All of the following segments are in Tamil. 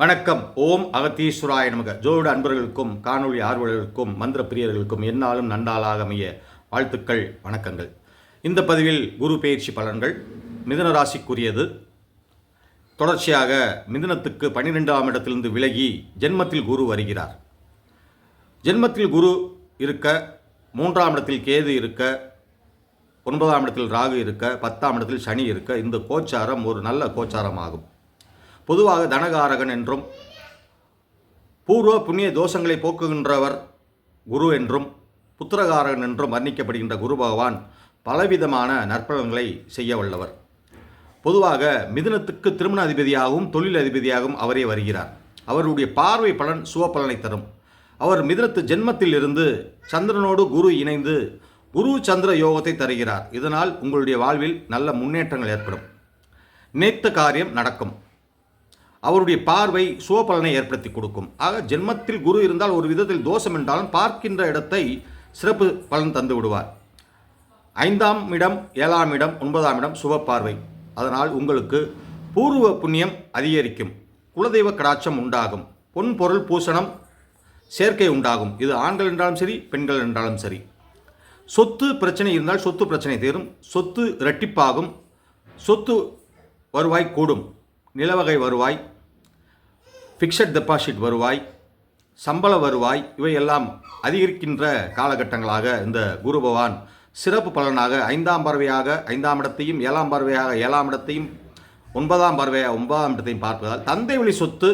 வணக்கம். ஓம் அகத்தீஸ்வராய நமக. ஜோட அன்பர்களுக்கும் காணொளி ஆர்வலர்களுக்கும் மந்திர பிரியர்களுக்கும் என்னாலும் நன்றாளாக அமைய வாழ்த்துக்கள் வணக்கங்கள். இந்த பதிவில் குரு பயிற்சி பலன்கள் மிதன ராசிக்குரியது. தொடர்ச்சியாக மிதனத்துக்கு பன்னிரெண்டாம் இடத்திலிருந்து விலகி ஜென்மத்தில் குரு வருகிறார். ஜென்மத்தில் குரு இருக்க மூன்றாம் இடத்தில் கேது இருக்க ஒன்பதாம் இடத்தில் ராகு இருக்க பத்தாம் இடத்தில் சனி இருக்க இந்த கோச்சாரம் ஒரு நல்ல கோச்சாரம் ஆகும் பொதுவாக தனகாரகன் என்றும் பூர்வ புண்ணிய தோஷங்களை போக்குகின்றவர் குரு என்றும் புத்திரகாரகன் என்றும் வர்ணிக்கப்படுகின்ற குரு பகவான் பலவிதமான நற்பலன்களை செய்ய வல்லவர். பொதுவாக மிதுனத்துக்கு திருமண அதிபதியாகவும் தொழில் அதிபதியாகவும் அவரே வருகிறார். அவருடைய பார்வை பலன் சுவப்பலனை தரும். அவர் மிதுனத்து ஜென்மத்தில் இருந்து சந்திரனோடு குரு இணைந்து குரு சந்திர யோகத்தை தருகிறார். இதனால் உங்களுடைய வாழ்வில் நல்ல முன்னேற்றங்கள் ஏற்படும். நினைத்த காரியம் நடக்கும். அவருடைய பார்வை சுவபலனை ஏற்படுத்தி கொடுக்கும். ஆக ஜென்மத்தில் குரு இருந்தால் ஒரு விதத்தில் தோஷம் என்றாலும் பார்க்கின்ற இடத்தை சிறப்பு பலன் தந்து விடுவார். ஐந்தாம் இடம் ஏழாம் இடம் ஒன்பதாம் இடம் சுப பார்வை. அதனால் உங்களுக்கு பூர்வ புண்ணியம் அதிகரிக்கும். குலதெய்வ கடாட்சம் உண்டாகும். பொன் பொருள் பூசணம் சேர்க்கை உண்டாகும். இது ஆண்கள் என்றாலும் சரி பெண்கள் என்றாலும் சரி. சொத்து பிரச்சனை இருந்தால் சொத்து பிரச்சனை தீரும். சொத்து இரட்டிப்பாகும். சொத்து வருவாய் கூடும். நிலவகை வருவாய் ஃபிக்ஸட் டெபாசிட் வருவாய் சம்பள வருவாய் இவையெல்லாம் அதிகரிக்கின்ற காலகட்டங்களாக இந்த குரு பகவான் சிறப்பு பலனாக ஐந்தாம் பார்வையாக ஐந்தாம் இடத்தையும் ஏழாம் பார்வையாக ஏழாம் இடத்தையும் ஒன்பதாம் பார்வையாக ஒன்பதாம் இடத்தையும் பார்ப்பதால் தந்தை வழி சொத்து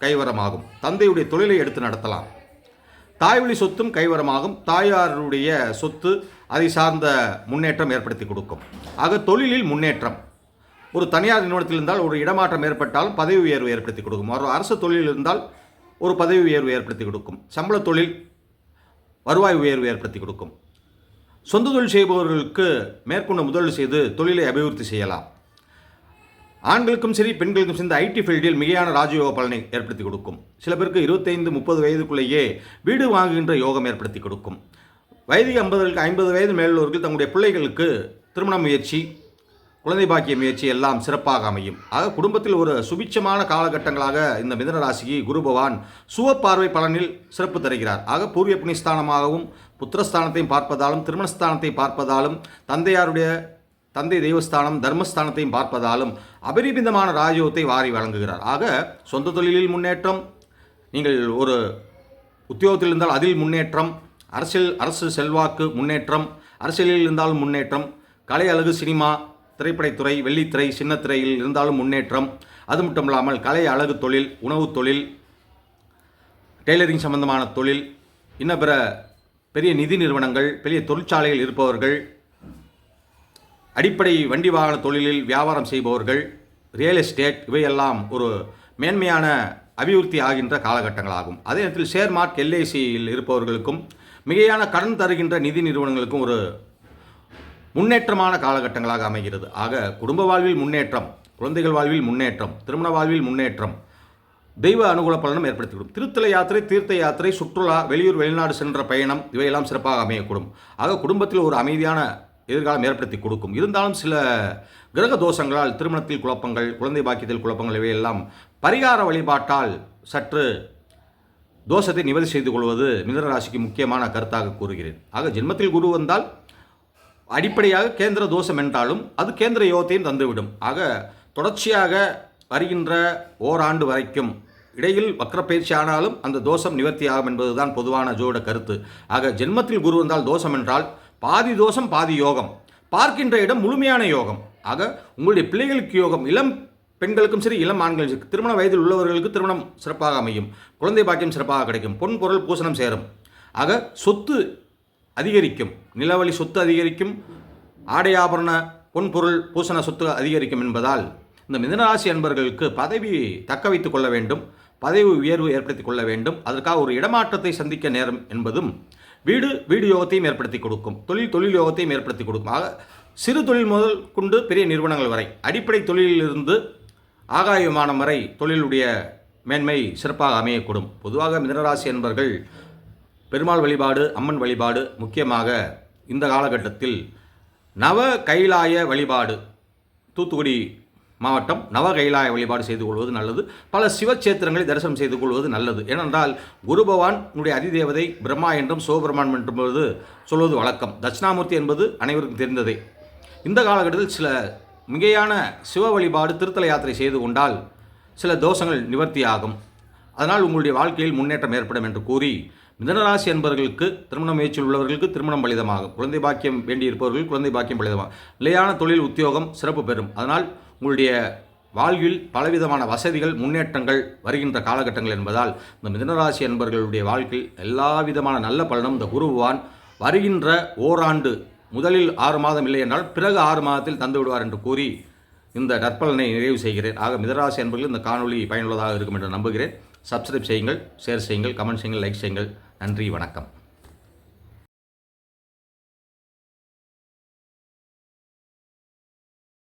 கைவரமாகும். தந்தையுடைய தொழிலை எடுத்து நடத்தலாம். தாய் வழி சொத்தும் கைவரமாகும். தாயாருடைய சொத்து அதை சார்ந்த முன்னேற்றம் ஏற்படுத்தி கொடுக்கும். ஆக தொழிலில் முன்னேற்றம். ஒரு தனியார் நிறுவனத்தில் இருந்தால் ஒரு இடமாற்றம் ஏற்பட்டால் பதவி உயர்வு ஏற்படுத்தி கொடுக்கும். ஒரு அரசு தொழில் இருந்தால் ஒரு பதவி உயர்வு ஏற்படுத்தி கொடுக்கும். சம்பள தொழில் வருவாய் உயர்வு ஏற்படுத்தி கொடுக்கும். சொந்த தொழில் செய்பவர்களுக்கு மேற்கொண்டு முதலீடு செய்து தொழிலை அபிவிருத்தி செய்யலாம். ஆண்களுக்கும் சரி பெண்களுக்கும் சரி இந்த ஐடி ஃபீல்டில் மிகையான ராஜயோக பலனை ஏற்படுத்தி கொடுக்கும். சில பேருக்கு இருபத்தைந்து முப்பது வயதுக்குள்ளேயே வீடு வாங்குகின்ற யோகம் ஏற்படுத்தி கொடுக்கும். வயது ஐம்பதுக்கு ஐம்பது வயது மேலுள்ளவர்கள் தங்களுடைய பிள்ளைகளுக்கு திருமண முயற்சி குழந்தை பாக்கிய முயற்சி எல்லாம் சிறப்பாக அமையும். ஆக குடும்பத்தில் ஒரு சுபிட்சமான காலகட்டங்களாக இந்த மிதன ராசிக்கு குரு பகவான் சுவப்பார்வை பலனில் சிறப்பு தருகிறார். ஆக பூர்வ புண்ணியஸ்தானமாகவும் புத்திரஸ்தானத்தையும் பார்ப்பதாலும் திருமணஸ்தானத்தை பார்ப்பதாலும் தந்தையாருடைய தந்தை தெய்வஸ்தானம் தர்மஸ்தானத்தையும் பார்ப்பதாலும் அபரிமிதமான ராஜயோகத்தை வாரி வழங்குகிறார். ஆக சொந்த தொழிலில் முன்னேற்றம் நீங்கள் ஒரு உத்தியோகத்தில் இருந்தால் அதில் முன்னேற்றம் அரசியல் அரசு செல்வாக்கு முன்னேற்றம் அரசியலில் இருந்தாலும் முன்னேற்றம் கலை அழகு சினிமா திரைப்படத்துறை வெள்ளித்திரை சின்னத்திரையில் இருந்தாலும் முன்னேற்றம். அது மட்டும் இல்லாமல் கலை அழகு தொழில் உணவுத் தொழில் டெய்லரிங் சம்பந்தமான தொழில் இன்னும் பிற பெரிய நிதி நிறுவனங்கள் பெரிய தொழிற்சாலையில் இருப்பவர்கள் அடிப்படை வண்டி வாகன தொழிலில் வியாபாரம் செய்பவர்கள் ரியல் எஸ்டேட் இவையெல்லாம் ஒரு மேன்மையான அபிவிருத்தி ஆகின்ற காலகட்டங்களாகும். அதே நேரத்தில் ஷேர் மார்க் எல்ஐசியில் இருப்பவர்களுக்கும் மிகையான கடன் தருகின்ற நிதி நிறுவனங்களுக்கும் ஒரு முன்னேற்றமான காலகட்டங்களாக அமைகிறது. ஆக குடும்ப வாழ்வில் முன்னேற்றம் குழந்தைகள் வாழ்வில் முன்னேற்றம் திருமண வாழ்வில் முன்னேற்றம் தெய்வ அனுகூல பலனும் ஏற்படுத்திவிடும் திருத்தல யாத்திரை தீர்த்த யாத்திரை சுற்றுலா வெளியூர் வெளிநாடு சென்ற பயணம் இவையெல்லாம் சிறப்பாக அமையக்கூடும். ஆக குடும்பத்தில் ஒரு அமைதியான எதிர்காலம் ஏற்படுத்தி கொடுக்கும். இருந்தாலும் சில கிரக தோஷங்களால் திருமணத்தில் குழப்பங்கள் குழந்தை பாக்கியத்தில் குழப்பங்கள் இவையெல்லாம் பரிகார வழிபாட்டால் சற்று தோஷத்தை நிவர்த்தி செய்து கொள்வது மிதன ராசிக்கு முக்கியமான கருத்தாக கூறுகிறேன். ஆக ஜென்மத்தில் குரு வந்தால் அடிப்படையாக கேந்திர தோஷம் என்றாலும் அது கேந்திர யோகத்தையும் தந்துவிடும். ஆக தொடர்ச்சியாக வருகின்ற ஓராண்டு வரைக்கும் இடையில் வக்கரப்பயிற்சி ஆனாலும் அந்த தோஷம் நிவர்த்தி ஆகும் என்பதுதான் பொதுவான ஜோட கருத்து. ஆக ஜென்மத்தில் குரு வந்தால் தோஷம் என்றால் பாதி தோஷம் பாதி யோகம். பார்க்கின்ற இடம் முழுமையான யோகம். ஆக உங்களுடைய பிள்ளைகளுக்கு யோகம் இளம் பெண்களுக்கும் சரி இளம் ஆண்களும் சரி திருமண வயதில் உள்ளவர்களுக்கு திருமணம் சிறப்பாக அமையும். குழந்தை பாக்கியம் சிறப்பாக கிடைக்கும். பொன் பொருள் பூசணம் சேரும். ஆக சொத்து அதிகரிக்கும். நிலவழி சொத்து அதிகரிக்கும். ஆடை ஆபரண பொன்பொருள் பூசண சொத்து அதிகரிக்கும் என்பதால் இந்த மிதனராசி அன்பர்களுக்கு பதவி தக்க வைத்துக் கொள்ள வேண்டும். பதவி உயர்வு ஏற்படுத்திக் கொள்ள வேண்டும். அதற்காக ஒரு இடமாற்றத்தை சந்திக்க நேரம் என்பதும் வீடு வீடு யோகத்தையும் ஏற்படுத்தி கொடுக்கும். தொழில் தொழில் யோகத்தையும் ஏற்படுத்தி கொடுக்கும். ஆக சிறு தொழில் முதல் கொண்டு பெரிய நிறுவனங்கள் வரை அடிப்படை தொழிலிலிருந்து ஆகாய விமானம் வரை தொழிலுடைய மேன்மை சிறப்பாக அமையக்கூடும். பொதுவாக மிதனராசி என்பர்கள் பெருமாள் வழிபாடு அம்மன் வழிபாடு முக்கியமாக இந்த காலகட்டத்தில் நவ கைலாய வழிபாடு தூத்துக்குடி மாவட்டம் நவ கைலாய வழிபாடு செய்து கொள்வது நல்லது. பல சிவச்சேத்திரங்களை தரிசனம் செய்து கொள்வது நல்லது. ஏனென்றால் குரு பகவானுடைய அதிதேவதை பிரம்மா என்றும் சிவபெருமான் என்பது சொல்வது வழக்கம். தட்சிணாமூர்த்தி என்பது அனைவருக்கும் தெரிந்ததே. இந்த காலகட்டத்தில் சில மிகையான சிவ வழிபாடு திருத்தல யாத்திரை செய்து கொண்டால் சில தோஷங்கள் நிவர்த்தியாகும். அதனால் உங்களுடைய வாழ்க்கையில் முன்னேற்றம் ஏற்படும் என்று கூறி மிதனராசி என்பவர்களுக்கு திருமண முயற்சியில் உள்ளவர்களுக்கு திருமணம் பலிதமாகும் குழந்தை பாக்கியம் வேண்டியிருப்பவர்கள் குழந்தை பாக்கியம் பலிதமாகும் நிலையான தொழில் உத்தியோகம் சிறப்பு பெறும். அதனால் உங்களுடைய வாழ்வில் பலவிதமான வசதிகள் முன்னேற்றங்கள் வருகின்ற காலகட்டங்கள் என்பதால் இந்த மிதனராசி என்பவர்களுடைய வாழ்க்கையில் எல்லா விதமான நல்ல பலனும் இந்த குருவான் வருகின்ற ஓராண்டு முதலில் ஆறு மாதம் இல்லை என்றால் பிறகு ஆறு மாதத்தில் தந்து விடுவார் என்று கூறி இந்த நற்பலனை நிறைவு செய்கிறேன். ஆக மிதராசி என்பவர்கள் இந்த காணொளி பயனுள்ளதாக இருக்கும் என்று நம்புகிறேன். சப்ஸ்கிரைப் செய்யுங்கள் ஷேர் செய்யுங்கள் கமெண்ட் செய்யுங்கள் லைக் செய்யுங்கள். நன்றி வணக்கம்.